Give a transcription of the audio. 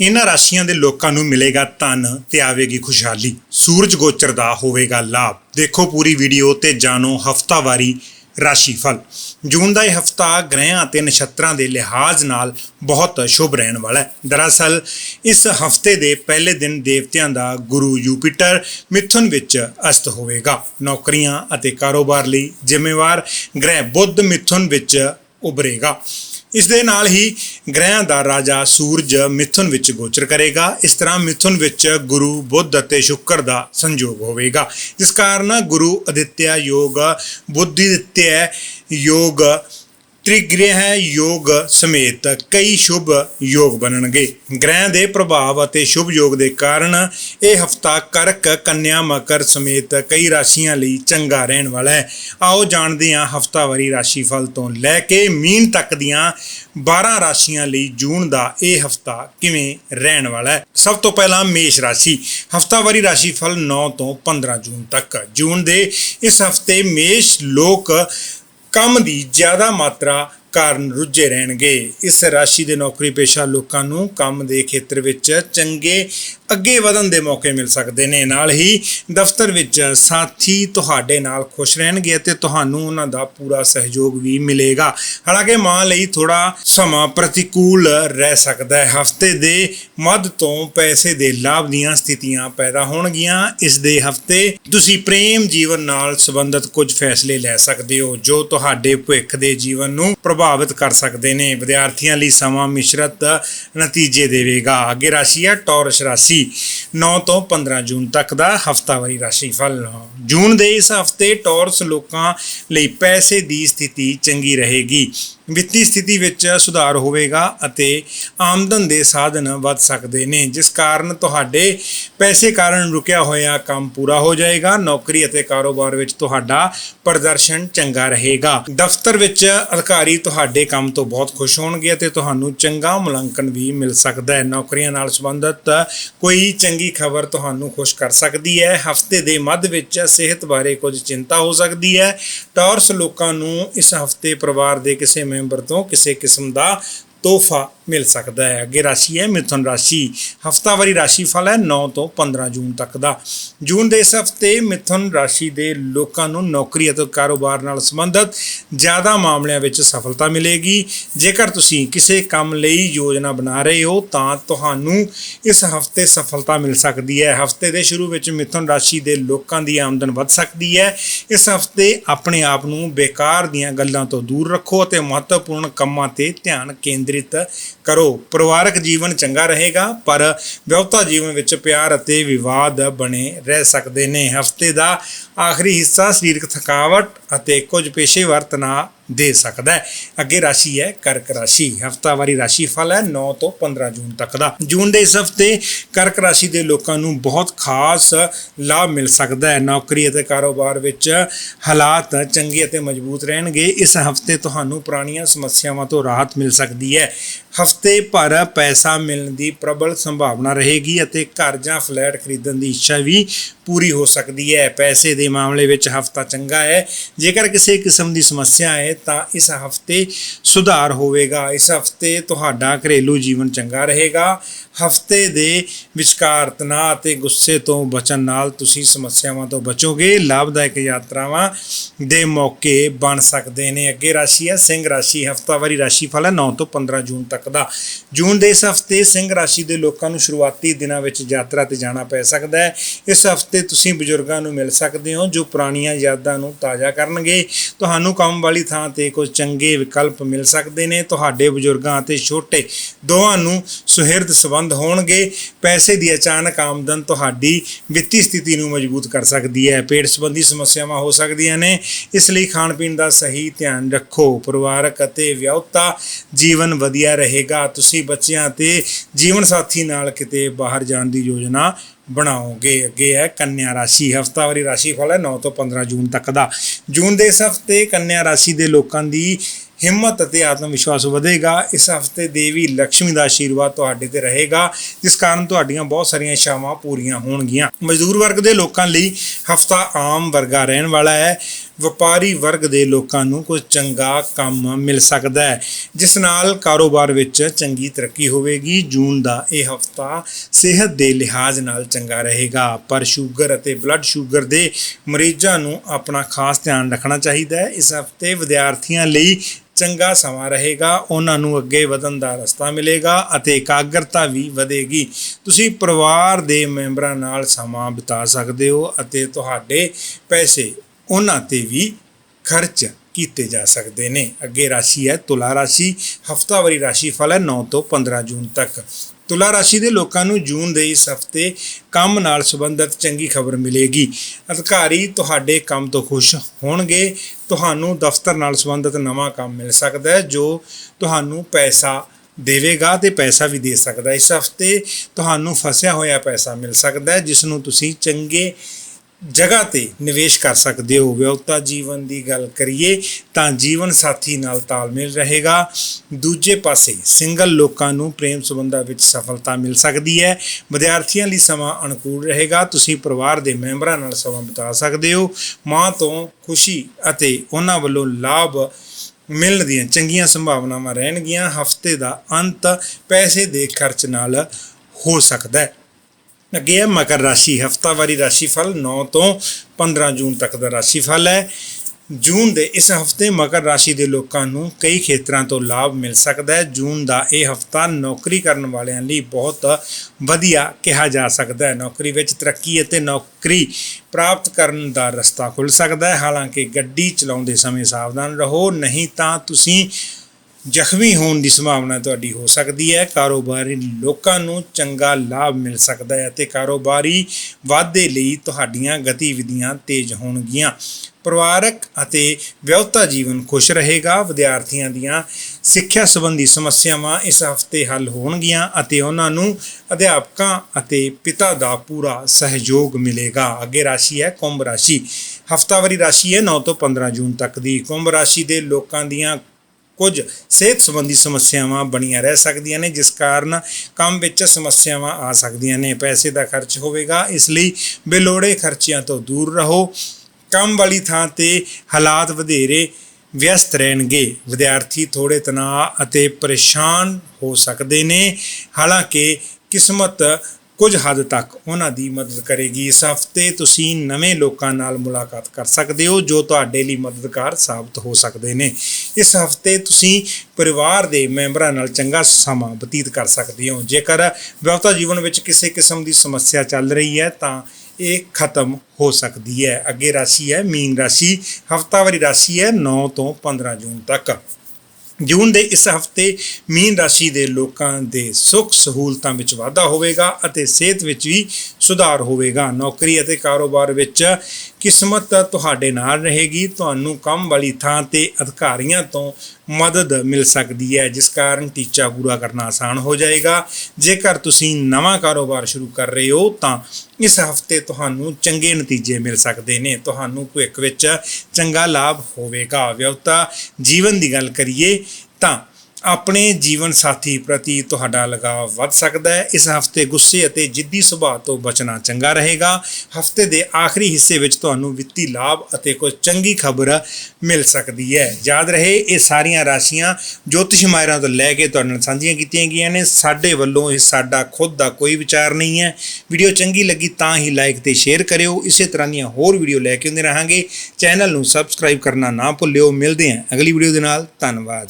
ਇਹਨਾਂ ਰਾਸ਼ੀਆਂ ਦੇ ਲੋਕਾਂ ਨੂੰ ਮਿਲੇਗਾ ਧਨ ਤੇ ਆਵੇਗੀ ਖੁਸ਼ਹਾਲੀ। ਸੂਰਜ ਗੋਚਰ ਦਾ ਹੋਵੇਗਾ ਲਾਭ। ਦੇਖੋ ਪੂਰੀ ਵੀਡੀਓ ਤੇ ਜਾਣੋ ਹਫਤਾਵਾਰੀ ਰਾਸ਼ੀ ਫਲ ਜੂਨ ਦਾ ਇਹ ਹਫਤਾ ਗ੍ਰਹਿਆਂ ਅਤੇ ਨਛੱਤਰਾਂ ਦੇ ਲਿਹਾਜ਼ ਨਾਲ ਬਹੁਤ ਸ਼ੁਭ ਰਹਿਣ ਵਾਲਾ ਹੈ। ਦਰਅਸਲ, ਇਸ ਹਫ਼ਤੇ ਦੇ ਪਹਿਲੇ ਦਿਨ ਦੇਵਤਿਆਂ ਦਾ ਗੁਰੂ ਯੂਪੀਟਰ ਮਿਥੁਨ ਵਿੱਚ ਅਸਤ ਹੋਵੇਗਾ। ਨੌਕਰੀਆਂ ਅਤੇ ਕਾਰੋਬਾਰ ਲਈ ਜ਼ਿੰਮੇਵਾਰ ਗ੍ਰਹਿ ਬੁੱਧ ਮਿਥੁਨ ਵਿੱਚ ਉਭਰੇਗਾ। ਇਸ ਦੇ ਨਾਲ ਹੀ ਗ੍ਰਹਿਆਂ ਦਾ ਰਾਜਾ ਸੂਰਜ ਮਿਥੁਨ ਵਿੱਚ ਗੋਚਰ ਕਰੇਗਾ। ਇਸ ਤਰ੍ਹਾਂ ਮਿਥੁਨ ਵਿੱਚ ਗੁਰੂ ਬੁੱਧ ਅਤੇ ਸ਼ੁੱਕਰ ਦਾ ਸੰਯੋਗ ਹੋਵੇਗਾ। ਜਿਸ ਕਾਰਨ ਗੁਰੂ ਅਦਿੱਤਿਆ ਯੋਗ, ਬੁੱਧਿਦਿੱਤਿਆ ਯੋਗ ਤ੍ਰਿਗ੍ਰਹਿ ਯੋਗ ਸਮੇਤ ਕਈ ਸ਼ੁਭ ਯੋਗ ਬਣਨਗੇ। ਗ੍ਰਹਿ ਦੇ ਪ੍ਰਭਾਵ ਅਤੇ ਸ਼ੁਭ ਯੋਗ ਦੇ ਕਾਰਨ ਇਹ ਹਫਤਾ ਕਰਕ, ਕੰਨਿਆ, ਮਕਰ ਸਮੇਤ ਕਈ ਰਾਸ਼ੀਆਂ ਲਈ ਚੰਗਾ ਰਹਿਣ ਵਾਲਾ ਹੈ। ਆਓ ਜਾਣਦੇ ਹਾਂ ਹਫਤਾਵਾਰੀ ਰਾਸ਼ੀ ਫਲ ਤੋਂ ਲੈ ਕੇ ਮੀਨ ਤੱਕ ਦੀਆਂ 12 ਰਾਸ਼ੀਆਂ ਲਈ ਜੂਨ ਦਾ ਇਹ ਹਫਤਾ ਕਿਵੇਂ ਰਹਿਣ ਵਾਲਾ ਹੈ। ਸਭ ਤੋਂ ਪਹਿਲਾਂ ਮੇਸ਼ ਰਾਸ਼ੀ। ਹਫਤਾਵਾਰੀ ਰਾਸ਼ੀ ਫਲ 9 ਤੋਂ 15 ਜੂਨ ਤੱਕ। ਜੂਨ ਦੇ ਇਸ ਹਫ਼ਤੇ ਮੇਸ਼ ਲੋਕ ਕੰਮ ਦੀ ਜ਼ਿਆਦਾ ਮਾਤਰਾ ਕਾਰਨ ਰੁੱਝੇ ਰਹਿਣਗੇ। ਇਸ ਰਾਸ਼ੀ ਦੇ ਨੌਕਰੀ ਪੇਸ਼ਾ ਲੋਕਾਂ ਨੂੰ ਕੰਮ ਦੇ ਖੇਤਰ ਵਿੱਚ ਚੰਗੇ ਅੱਗੇ ਵਧਣ ਦੇ ਮੌਕੇ ਮਿਲ ਸਕਦੇ ਨੇ। ਨਾਲ ਹੀ ਦਫ਼ਤਰ ਵਿੱਚ ਸਾਥੀ ਤੁਹਾਡੇ ਨਾਲ ਖੁਸ਼ ਰਹਿਣਗੇ ਅਤੇ ਤੁਹਾਨੂੰ ਉਹਨਾਂ ਦਾ ਪੂਰਾ ਸਹਿਯੋਗ ਵੀ ਮਿਲੇਗਾ। ਹਾਲਾਂਕਿ ਮਾਂ ਲਈ ਥੋੜਾ ਸਮਾਂ ਪ੍ਰਤੀਕੂਲ ਰਹਿ ਸਕਦਾ ਹੈ। ਹਫ਼ਤੇ ਦੇ ਮੱਧ ਤੋਂ ਪੈਸੇ ਦੇ ਲਾਭ ਦੀਆਂ ਸਥਿਤੀਆਂ ਪੈਦਾ ਹੋਣਗੀਆਂ। ਇਸ ਦੇ ਹਫ਼ਤੇ ਤੁਸੀਂ ਪ੍ਰੇਮ ਜੀਵਨ ਨਾਲ ਸੰਬੰਧਿਤ ਕੁਝ ਫੈਸਲੇ ਲੈ ਸਕਦੇ ਹੋ, ਜੋ ਤੁਹਾਡੇ ਭਵਿੱਖ ਦੇ ਜੀਵਨ ਨੂੰ ਪ੍ਰਭਾਵਿਤ ਕਰ ਸਕਦੇ ਨੇ। ਵਿਦਿਆਰਥੀਆਂ ਲਈ ਸਮਾਂ ਮਿਸ਼ਰਤ ਨਤੀਜੇ ਦੇਵੇਗਾ। ਅੱਗੇ ਰਾਸ਼ੀ ਹੈ ਟੌਰਸ ਰਾਸ਼ੀ। 9 ਤੋਂ 15 ਜੂਨ ਤੱਕ ਦਾ ਹਫਤਾਵਾਰੀ ਰਾਸ਼ੀ ਫਲ। ਜੂਨ ਦੇ ਇਸ ਹਫ਼ਤੇ ਟੌਰਸ ਲੋਕਾਂ ਲਈ ਪੈਸੇ ਦੀ ਸਥਿਤੀ ਚੰਗੀ ਰਹੇਗੀ। ਵਿੱਤੀ ਸਥਿਤੀ ਵਿੱਚ ਸੁਧਾਰ ਹੋਵੇਗਾ ਅਤੇ ਆਮਦਨ ਦੇ ਸਾਧਨ ਵੱਧ ਸਕਦੇ ਨੇ, ਜਿਸ ਕਾਰਨ ਤੁਹਾਡੇ ਪੈਸੇ ਕਾਰਨ ਰੁਕਿਆ ਹੋਇਆ ਕੰਮ ਪੂਰਾ ਹੋ ਜਾਏਗਾ, ਨੌਕਰੀ ਅਤੇ ਕਾਰੋਬਾਰ ਵਿੱਚ ਤੁਹਾਡਾ ਪ੍ਰਦਰਸ਼ਨ ਚੰਗਾ ਰਹੇਗਾ। ਦਫ਼ਤਰ ਵਿੱਚ ਅਧਿਕਾਰੀ ਤੁਹਾਡੇ ਕੰਮ ਤੋਂ ਬਹੁਤ ਖੁਸ਼ ਹੋਣਗੇ ਅਤੇ ਤੁਹਾਨੂੰ ਚੰਗਾ ਮੁਲਾਂਕਣ ਵੀ ਮਿਲ ਸਕਦਾ ਹੈ। ਨੌਕਰੀਆਂ ਨਾਲ ਸੰਬੰਧਿਤ ਕੋਈ ਚੰਗੀ ਖਬਰ ਤੁਹਾਨੂੰ ਖੁਸ਼ ਕਰ ਸਕਦੀ ਹੈ। ਹਫ਼ਤੇ ਦੇ ਮੱਧ ਵਿੱਚ ਸਿਹਤ ਬਾਰੇ ਕੁਝ ਚਿੰਤਾ ਹੋ ਸਕਦੀ ਹੈ। ਟੌਰਸ ਲੋਕਾਂ ਨੂੰ ਇਸ ਹਫ਼ਤੇ ਪਰਿਵਾਰ ਦੇ ਕਿਸੇ ਮੈਂਬਰ ਤੋਂ ਕਿਸੇ ਕਿਸਮ ਦਾ ਤੋਹਫਾ ਮਿਲ ਸਕਦਾ ਹੈ। ਅੱਗੇ ਰਾਸ਼ੀ ਹੈ, ਮਿਥੁਨ ਰਾਸ਼ੀ। ਹਫਤਾਵਾਰੀ ਰਾਸ਼ੀ ਫਲ ਹੈ 9 ਤੋਂ 15 ਜੂਨ ਤੱਕ ਦਾ। ਜੂਨ ਦੇ ਇਸ ਹਫ਼ਤੇ ਮਿਥੁਨ ਰਾਸ਼ੀ ਦੇ ਲੋਕਾਂ ਨੂੰ ਨੌਕਰੀ ਅਤੇ ਕਾਰੋਬਾਰ ਨਾਲ ਸੰਬੰਧਿਤ ਜ਼ਿਆਦਾ ਮਾਮਲਿਆਂ ਵਿੱਚ ਸਫਲਤਾ ਮਿਲੇਗੀ। ਜੇਕਰ ਤੁਸੀਂ ਕਿਸੇ ਕੰਮ ਲਈ ਯੋਜਨਾ ਬਣਾ ਰਹੇ ਹੋ, ਤਾਂ ਤੁਹਾਨੂੰ ਇਸ ਹਫ਼ਤੇ ਸਫਲਤਾ ਮਿਲ ਸਕਦੀ ਹੈ। ਹਫ਼ਤੇ ਦੇ ਸ਼ੁਰੂ ਵਿੱਚ ਮਿਥੁਨ ਰਾਸ਼ੀ ਦੇ ਲੋਕਾਂ ਦੀ ਆਮਦਨ ਵੱਧ ਸਕਦੀ ਹੈ। ਇਸ ਹਫ਼ਤੇ ਆਪਣੇ ਆਪ ਨੂੰ ਬੇਕਾਰ ਦੀਆਂ ਗੱਲਾਂ ਤੋਂ ਦੂਰ ਰੱਖੋ ਅਤੇ ਮਹੱਤਵਪੂਰਨ ਕੰਮਾਂ ਤੇ ਧਿਆਨ ਕੇਂਦਰਿਤ ਕਰੋ। ਪਰਿਵਾਰਕ ਜੀਵਨ ਚੰਗਾ ਰਹੇਗਾ, ਪਰ ਵਿਆਹਤਾ ਜੀਵਨ ਵਿੱਚ ਪਿਆਰ ਅਤੇ ਵਿਵਾਦ ਬਣੇ ਰਹਿ ਸਕਦੇ ਨੇ। ਹਫ਼ਤੇ ਦਾ ਆਖਰੀ ਹਿੱਸਾ, ਸਰੀਰਕ ਥਕਾਵਟ ਅਤੇ ਕੁਝ ਪੇਸ਼ੇਵਰ ਤਣਾਅ ਦੇ ਸਕਦਾ ਹੈ। ਅੱਗੇ ਰਾਸ਼ੀ ਹੈ, ਕਰਕ ਰਾਸ਼ੀ। ਹਫਤਾਵਾਰੀ ਰਾਸ਼ੀ ਫਲ ਹੈ 9 ਤੋਂ 15 ਜੂਨ ਤੱਕ ਦਾ। ਜੂਨ ਦੇ ਇਸ ਹਫ਼ਤੇ ਕਰਕ ਰਾਸ਼ੀ ਦੇ ਲੋਕਾਂ ਨੂੰ ਬਹੁਤ ਖਾਸ ਲਾਭ ਮਿਲ ਸਕਦਾ ਹੈ। ਨੌਕਰੀ ਅਤੇ ਕਾਰੋਬਾਰ ਵਿੱਚ ਹਾਲਾਤ ਚੰਗੇ ਅਤੇ ਮਜ਼ਬੂਤ ਰਹਿਣਗੇ। ਇਸ ਹਫ਼ਤੇ ਤੁਹਾਨੂੰ ਪੁਰਾਣੀਆਂ ਸਮੱਸਿਆਵਾਂ ਤੋਂ ਰਾਹਤ ਮਿਲ ਸਕਦੀ ਹੈ। ਹਫ਼ਤੇ ਭਰ ਪੈਸਾ ਮਿਲਣ ਦੀ ਪ੍ਰਬਲ ਸੰਭਾਵਨਾ ਰਹੇਗੀ ਅਤੇ ਘਰ ਜਾਂ ਫਲੈਟ ਖਰੀਦਣ ਦੀ ਇੱਛਾ ਵੀ ਪੂਰੀ ਹੋ ਸਕਦੀ ਹੈ। ਪੈਸੇ ਦੇ ਮਾਮਲੇ ਵਿੱਚ ਹਫਤਾ ਚੰਗਾ ਹੈ। ਜੇਕਰ ਕਿਸੇ ਕਿਸਮ ਦੀ ਸਮੱਸਿਆ ਹੈ, ਤਾਂ ਇਸ ਹਫ਼ਤੇ ਸੁਧਾਰ ਹੋਵੇਗਾ। ਇਸ ਹਫ਼ਤੇ ਤੁਹਾਡਾ ਘਰੇਲੂ ਜੀਵਨ ਚੰਗਾ ਰਹੇਗਾ। ਹਫ਼ਤੇ ਦੇ ਵਿਚਕਾਰ ਤਣਾਅ ਅਤੇ ਗੁੱਸੇ ਤੋਂ ਬਚਣ ਨਾਲ ਤੁਸੀਂ ਸਮੱਸਿਆਵਾਂ ਤੋਂ ਬਚੋਗੇ, ਲਾਭਦਾਇਕ ਯਾਤਰਾਵਾਂ ਦੇ ਮੌਕੇ ਬਣ ਸਕਦੇ ਨੇ। ਅੱਗੇ ਰਾਸ਼ੀ ਹੈ, ਸਿੰਘ ਰਾਸ਼ੀ, ਹਫਤਾਵਾਰੀ ਰਾਸ਼ੀਫਲ ਹੈ 9 ਤੋਂ 15 ਜੂਨ ਤੱਕ ਦਾ। ਜੂਨ ਦੇ ਇਸ ਹਫ਼ਤੇ ਸਿੰਘ ਰਾਸ਼ੀ ਦੇ ਲੋਕਾਂ ਨੂੰ ਸ਼ੁਰੂਆਤੀ ਦਿਨਾਂ ਵਿੱਚ ਯਾਤਰਾ ਤੇ ਜਾਣਾ ਪੈ ਸਕਦਾ ਹੈ। ਇਸ ਹਫ਼ਤੇ ਤੁਸੀਂ ਬਜ਼ੁਰਗਾਂ ਨੂੰ ਮਿਲ ਸਕਦੇ ਹੋ, ਜੋ ਪੁਰਾਣੀਆਂ ਯਾਦਾਂ ਨੂੰ ਤਾਜ਼ਾ ਕਰਨਗੇ। ਤੁਹਾਨੂੰ ਕੰਮ ਵਾਲੀ ਥਾਂ ਤੇ ਕੁਝ ਚੰਗੇ ਵਿਕਲਪ ਮਿਲ ਸਕਦੇ ਨੇ। ਤੁਹਾਡੇ ਬਜ਼ੁਰਗਾਂ ਅਤੇ ਛੋਟੇ ਦੋਵਾਂ ਨੂੰ ਸੁਹਿਰਦ ਸੰਬੰਧ ਹੋਣਗੇ। ਪੈਸੇ ਦੀ ਅਚਾਨਕ ਆਮਦਨ ਤੁਹਾਡੀ ਵਿੱਤੀ ਸਥਿਤੀ ਨੂੰ ਮਜ਼ਬੂਤ ਕਰ ਸਕਦੀ ਹੈ। ਪੇਟ ਸੰਬੰਧੀ ਸਮੱਸਿਆਵਾਂ ਹੋ ਸਕਦੀਆਂ ਨੇ। ਇਸ ਲਈ ਖਾਣ ਪੀਣ ਦਾ ਸਹੀ ਧਿਆਨ ਰੱਖੋ। ਪਰਿਵਾਰਕ ਅਤੇ ਵਿਆਹੁਤਾ ਜੀਵਨ ਵਧੀਆ ਰਹੇਗਾ। ਤੁਸੀਂ ਬੱਚਿਆਂ ਅਤੇ ਜੀਵਨ ਸਾਥੀ ਨਾਲ ਕਿਤੇ ਬਾਹਰ ਜਾਣ ਦੀ ਯੋਜਨਾ ਬਣਾਓਗੇ। ਅੱਗੇ ਹੈ ਕੰਨਿਆ ਰਾਸ਼ੀ। ਹਫਤਾਵਾਰੀ ਰਾਸ਼ੀ ਫਲ ਹੈ 9 ਤੋਂ 15 ਜੂਨ ਤੱਕ ਦਾ। ਜੂਨ ਦੇ ਇਸ ਹਫ਼ਤੇ ਕੰਨਿਆ ਰਾਸ਼ੀ ਦੇ ਲੋਕਾਂ ਦੀ ਹਿੰਮਤ ਅਤੇ ਆਤਮ ਵਿਸ਼ਵਾਸ ਵਧੇਗਾ, ਇਸ ਹਫ਼ਤੇ ਦੇਵੀ ਲక్ష్ਮੀ ਦਾ ਆਸ਼ੀਰਵਾਦ ਤੁਹਾਡੇ ਤੇ ਰਹੇਗਾ, ਜਿਸ ਕਾਰਨ ਤੁਹਾਡੀਆਂ ਬਹੁਤ ਸਾਰੀਆਂ ਇੱਛਾਵਾਂ ਪੂਰੀਆਂ ਹੋਣਗੀਆਂ। ਮਜ਼ਦੂਰ ਵਰਗ ਦੇ ਲੋਕਾਂ ਲਈ ਹਫਤਾ ਆਮ ਵਰਗਾ ਰਹਿਣ ਵਾਲਾ ਹੈ। ਵਪਾਰੀ ਵਰਗ ਦੇ ਲੋਕਾਂ ਨੂੰ ਕੁਝ ਚੰਗਾ ਕੰਮ ਮਿਲ ਸਕਦਾ ਹੈ, ਜਿਸ ਨਾਲ ਕਾਰੋਬਾਰ ਵਿੱਚ ਚੰਗੀ ਤਰੱਕੀ ਹੋਵੇਗੀ। ਜੂਨ ਦਾ ਇਹ ਹਫਤਾ ਸਿਹਤ ਦੇ ਲਿਹਾਜ਼ ਨਾਲ ਚੰਗਾ ਰਹੇਗਾ। ਪਰ ਸ਼ੂਗਰ ਅਤੇ ਬਲੱਡ ਸ਼ੂਗਰ ਦੇ ਮਰੀਜ਼ਾਂ ਨੂੰ ਆਪਣਾ ਖਾਸ ਧਿਆਨ ਰੱਖਣਾ ਚਾਹੀਦਾ ਹੈ। ਇਸ ਹਫ਼ਤੇ ਵਿਦਿਆਰਥੀਆਂ ਲਈ ਚੰਗਾ ਸਮਾਂ ਰਹੇਗਾ। ਉਹਨਾਂ ਨੂੰ ਅੱਗੇ ਵਧਣ ਦਾ ਰਸਤਾ ਮਿਲੇਗਾ ਅਤੇ ਇਕਾਗਰਤਾ ਵੀ ਵਧੇਗੀ। ਤੁਸੀਂ ਪਰਿਵਾਰ ਦੇ ਮੈਂਬਰਾਂ ਨਾਲ ਸਮਾਂ ਬਿਤਾ ਸਕਦੇ ਹੋ ਅਤੇ ਤੁਹਾਡੇ ਪੈਸੇ ਉਹਨਾਂ ਤੇ ਵੀ ਖਰਚ ਕੀਤੇ ਜਾ ਸਕਦੇ ਨੇ। ਅੱਗੇ ਰਾਸ਼ੀ ਹੈ, ਤੁਲਾ ਰਾਸ਼ੀ। ਹਫਤਾਵਾਰੀ ਰਾਸ਼ੀ ਫਲ ਹੈ 9 ਤੋਂ 15 ਜੂਨ ਤੱਕ। ਤੁਲਾ ਰਾਸ਼ੀ ਦੇ ਲੋਕਾਂ ਨੂੰ ਜੂਨ ਦੇ ਇਸ ਹਫ਼ਤੇ ਕੰਮ ਨਾਲ ਸੰਬੰਧਿਤ ਚੰਗੀ ਖਬਰ ਮਿਲੇਗੀ। ਅਧਿਕਾਰੀ ਤੁਹਾਡੇ ਕੰਮ ਤੋਂ ਖੁਸ਼ ਹੋਣਗੇ। ਤੁਹਾਨੂੰ ਦਫ਼ਤਰ ਨਾਲ ਸੰਬੰਧਿਤ ਨਵਾਂ ਕੰਮ ਮਿਲ ਸਕਦਾ ਹੈ, ਜੋ ਤੁਹਾਨੂੰ ਪੈਸਾ ਦੇਵੇਗਾ ਤੇ ਪੈਸਾ ਵੀ ਦੇ ਸਕਦਾ ਇਸ ਹਫ਼ਤੇ ਤੁਹਾਨੂੰ ਫਸਿਆ ਹੋਇਆ ਪੈਸਾ ਮਿਲ ਸਕਦਾ ਹੈ, ਜਿਸ ਨੂੰ ਤੁਸੀਂ ਚੰਗੇ ਜਗ੍ਹਾ ਤੇ ਨਿਵੇਸ਼ ਕਰ ਸਕਦੇ ਹੋ। ਵਿਆਹੁਤਾ ਜੀਵਨ ਦੀ ਗੱਲ ਕਰੀਏ ਤਾਂ ਜੀਵਨ ਸਾਥੀ ਨਾਲ ਤਾਲਮੇਲ ਰਹੇਗਾ। ਦੂਜੇ ਪਾਸੇ ਸਿੰਗਲ ਲੋਕਾਂ ਨੂੰ ਪ੍ਰੇਮ ਸੰਬੰਧਾਂ ਵਿੱਚ ਸਫਲਤਾ ਮਿਲ ਸਕਦੀ ਹੈ। ਵਿਦਿਆਰਥੀਆਂ ਲਈ ਸਮਾਂ ਅਨੁਕੂਲ ਰਹੇਗਾ। ਤੁਸੀਂ ਪਰਿਵਾਰ ਦੇ ਮੈਂਬਰਾਂ ਨਾਲ ਸਮਾਂ ਬਿਤਾ ਸਕਦੇ ਹੋ। ਮਾਂ ਤੋਂ ਖੁਸ਼ੀ ਅਤੇ ਉਹਨਾਂ ਵੱਲੋਂ ਲਾਭ ਮਿਲਣ ਦੀਆਂ ਚੰਗੀਆਂ ਸੰਭਾਵਨਾਵਾਂ ਰਹਿਣਗੀਆਂ। ਹਫ਼ਤੇ ਦਾ ਅੰਤ ਪੈਸੇ ਦੇ ਖਰਚ ਨਾਲ ਹੋ ਸਕਦਾ ਹੈ। ਅੱਗੇ ਹੈ ਮਕਰ ਰਾਸ਼ੀ, ਹਫਤਾਵਾਰੀ ਰਾਸ਼ੀਫਲ 9 ਤੋਂ 15 ਜੂਨ ਤੱਕ ਦਾ ਰਾਸ਼ੀਫਲ ਹੈ। ਜੂਨ ਦੇ ਇਸ ਹਫ਼ਤੇ ਮਕਰ ਰਾਸ਼ੀ ਦੇ ਲੋਕਾਂ ਨੂੰ ਕਈ ਖੇਤਰਾਂ ਤੋਂ ਲਾਭ ਮਿਲ ਸਕਦਾ ਹੈ। ਜੂਨ ਦਾ ਇਹ ਹਫਤਾ ਨੌਕਰੀ ਕਰਨ ਵਾਲਿਆਂ ਲਈ ਬਹੁਤ ਵਧੀਆ ਕਿਹਾ ਜਾ ਸਕਦਾ ਹੈ। ਨੌਕਰੀ ਵਿੱਚ ਤਰੱਕੀ ਅਤੇ ਨੌਕਰੀ ਪ੍ਰਾਪਤ ਕਰਨ ਦਾ ਰਸਤਾ ਖੁੱਲ ਸਕਦਾ ਹੈ। ਹਾਲਾਂਕਿ ਗੱਡੀ ਚਲਾਉਂਦੇ ਸਮੇਂ ਸਾਵਧਾਨ ਰਹੋ, ਨਹੀਂ ਤਾਂ ਤੁਸੀਂ ਜ਼ਖਮੀ ਹੋਣ ਦੀ ਸੰਭਾਵਨਾ ਤੁਹਾਡੀ ਹੋ ਸਕਦੀ ਹੈ। ਕਾਰੋਬਾਰੀ ਲੋਕਾਂ ਨੂੰ ਚੰਗਾ ਲਾਭ ਮਿਲ ਸਕਦਾ ਹੈ ਅਤੇ ਕਾਰੋਬਾਰੀ ਵਾਧੇ ਲਈ ਤੁਹਾਡੀਆਂ ਗਤੀਵਿਧੀਆਂ ਤੇਜ਼ ਹੋਣਗੀਆਂ। ਪਰਿਵਾਰਕ ਅਤੇ ਵਿਆਹੁਤਾ ਜੀਵਨ ਖੁਸ਼ ਰਹੇਗਾ। ਵਿਦਿਆਰਥੀਆਂ ਦੀਆਂ ਸਿੱਖਿਆ ਸੰਬੰਧੀ ਸਮੱਸਿਆਵਾਂ ਇਸ ਹਫ਼ਤੇ ਹੱਲ ਹੋਣਗੀਆਂ ਅਤੇ ਉਹਨਾਂ ਨੂੰ ਅਧਿਆਪਕਾਂ ਅਤੇ ਪਿਤਾ ਦਾ ਪੂਰਾ ਸਹਿਯੋਗ ਮਿਲੇਗਾ। ਅੱਗੇ ਰਾਸ਼ੀ ਹੈ ਕੁੰਭ ਰਾਸ਼ੀ। ਹਫਤਾਵਾਰੀ ਰਾਸ਼ੀ ਹੈ। 9 ਤੋਂ 15 ਜੂਨ ਤੱਕ ਦੀ ਕੁੰਭ ਰਾਸ਼ੀ ਦੇ ਲੋਕਾਂ ਦੀਆਂ ਕੁਝ ਸਿਹਤ ਸੰਬੰਧੀ ਸਮੱਸਿਆਵਾਂ ਬਣੀਆਂ ਰਹਿ ਸਕਦੀਆਂ ਨੇ, ਜਿਸ ਕਾਰਨ ਕੰਮ ਵਿੱਚ ਸਮੱਸਿਆਵਾਂ ਆ ਸਕਦੀਆਂ ਨੇ। ਪੈਸੇ ਦਾ ਖਰਚ ਹੋਵੇਗਾ, ਇਸ ਲਈ ਬੇਲੋੜੇ ਖਰਚਿਆਂ ਤੋਂ ਦੂਰ ਰਹੋ। ਕੰਮ ਵਾਲੀ ਥਾਂ ਤੇ ਹਾਲਾਤ ਵਧੇਰੇ ਵਿਅਸਤ ਰਹਿਣਗੇ। ਵਿਦਿਆਰਥੀ ਥੋੜੇ ਤਣਾਅ ਅਤੇ ਪਰੇਸ਼ਾਨ ਹੋ ਸਕਦੇ ਨੇ। ਹਾਲਾਂਕਿ ਕਿਸਮਤ ਕੁਝ ਹੱਦ ਤੱਕ ਉਹਨਾਂ ਦੀ ਮਦਦ ਕਰੇਗੀ। ਇਸ ਹਫ਼ਤੇ ਤੁਸੀਂ ਨਵੇਂ ਲੋਕਾਂ ਨਾਲ ਮੁਲਾਕਾਤ ਕਰ ਸਕਦੇ ਹੋ, ਜੋ ਤੁਹਾਡੇ ਲਈ ਮਦਦਗਾਰ ਸਾਬਤ ਹੋ ਸਕਦੇ ਨੇ। ਇਸ ਹਫ਼ਤੇ ਤੁਸੀਂ ਪਰਿਵਾਰ ਦੇ ਮੈਂਬਰਾਂ ਨਾਲ ਚੰਗਾ ਸਮਾਂ ਬਤੀਤ ਕਰ ਸਕਦੇ ਹੋ। ਜੇਕਰ ਵਿਆਹਤਾ ਜੀਵਨ ਵਿੱਚ ਕਿਸੇ ਕਿਸਮ ਦੀ ਸਮੱਸਿਆ ਚੱਲ ਰਹੀ ਹੈ, ਤਾਂ ਇਹ ਖਤਮ ਹੋ ਸਕਦੀ ਹੈ। ਅੱਗੇ ਰਾਸ਼ੀ ਹੈ, ਮੀਨ ਰਾਸ਼ੀ। ਹਫਤਾਵਾਰੀ ਰਾਸ਼ੀ ਹੈ 9 ਤੋਂ 15 ਜੂਨ ਤੱਕ। ਜੂਨ ਦੇ ਇਸ ਹਫ਼ਤੇ ਮੀਨ ਰਾਸ਼ੀ ਦੇ ਲੋਕਾਂ ਦੇ ਸੁੱਖ ਸਹੂਲਤਾਂ ਵਿੱਚ ਵਾਧਾ ਹੋਵੇਗਾ ਅਤੇ ਸਿਹਤ ਵਿੱਚ ਵੀ ਸੁਧਾਰ ਹੋਵੇਗਾ। ਨੌਕਰੀ ਅਤੇ ਕਾਰੋਬਾਰ ਵਿੱਚ ਕਿਸਮਤ ਤੁਹਾਡੇ ਨਾਲ ਰਹੇਗੀ, ਤੁਹਾਨੂੰ ਕੰਮ ਵਾਲੀ ਥਾਂ ਤੇ ਅਧਿਕਾਰੀਆਂ ਤੋਂ ਮਦਦ ਮਿਲ ਸਕਦੀ ਹੈ, ਜਿਸ ਕਾਰਨ ਟੀਚਾ ਪੂਰਾ ਕਰਨਾ ਆਸਾਨ ਹੋ ਜਾਏਗਾ। ਜੇਕਰ ਤੁਸੀਂ ਨਵਾਂ ਕਾਰੋਬਾਰ ਸ਼ੁਰੂ ਕਰ ਰਹੇ ਹੋ, ਤਾਂ ਇਸ ਹਫ਼ਤੇ ਤੁਹਾਨੂੰ ਚੰਗੇ ਨਤੀਜੇ ਮਿਲ ਸਕਦੇ ਨੇ। ਤੁਹਾਨੂੰ ਭਵਿੱਖ ਵਿੱਚ ਚੰਗਾ ਲਾਭ ਹੋਵੇਗਾ। ਵਿਆਹੁਤਾ ਜੀਵਨ ਦੀ ਗੱਲ ਕਰੀਏ, ਤਾਂ ਆਪਣੇ ਜੀਵਨ ਸਾਥੀ ਪ੍ਰਤੀ ਤੁਹਾਡਾ ਲਗਾਵ ਵੱਧ ਸਕਦਾ ਹੈ। ਇਸ ਹਫ਼ਤੇ ਗੁੱਸੇ ਅਤੇ ਜਿੱਦੀ ਸੁਭਾਅ ਤੋਂ ਬਚਣਾ ਚੰਗਾ ਰਹੇਗਾ। ਹਫ਼ਤੇ ਦੇ ਆਖਰੀ ਹਿੱਸੇ ਵਿੱਚ ਤੁਹਾਨੂੰ ਵਿੱਤੀ ਲਾਭ ਅਤੇ ਕੋਈ ਚੰਗੀ ਖਬਰ ਮਿਲ ਸਕਦੀ ਹੈ। ਯਾਦ ਰਹੇ, ਇਹ ਸਾਰੀਆਂ ਰਾਸ਼ੀਆਂ ਜੋਤਿਸ਼ ਮਾਇਰਾਂ ਤੋਂ ਲੈ ਕੇ ਤੁਹਾਡੇ ਨਾਲ ਸਾਂਝੀਆਂ ਕੀਤੀਆਂ ਗਈਆਂ ਨੇ। ਸਾਡੇ ਵੱਲੋਂ ਇਹ ਸਾਡਾ ਖੁਦ ਦਾ ਕੋਈ ਵਿਚਾਰ ਨਹੀਂ ਹੈ। ਵੀਡੀਓ ਚੰਗੀ ਲੱਗੀ ਤਾਂ ਹੀ ਲਾਈਕ ਤੇ ਸ਼ੇਅਰ ਕਰਿਓ। ਇਸੇ ਤਰ੍ਹਾਂ ਦੀਆਂ ਹੋਰ ਵੀਡੀਓ ਲੈ ਕੇ ਆਉਂਦੇ ਰਹਾਂਗੇ। ਚੈਨਲ ਨੂੰ ਸਬਸਕ੍ਰਾਈਬ ਕਰਨਾ ਨਾ ਭੁੱਲਿਓ। ਮਿਲਦੇ ਹਾਂ ਅਗਲੀ ਵੀਡੀਓ ਦੇ ਨਾਲ। ਧੰਨਵਾਦ।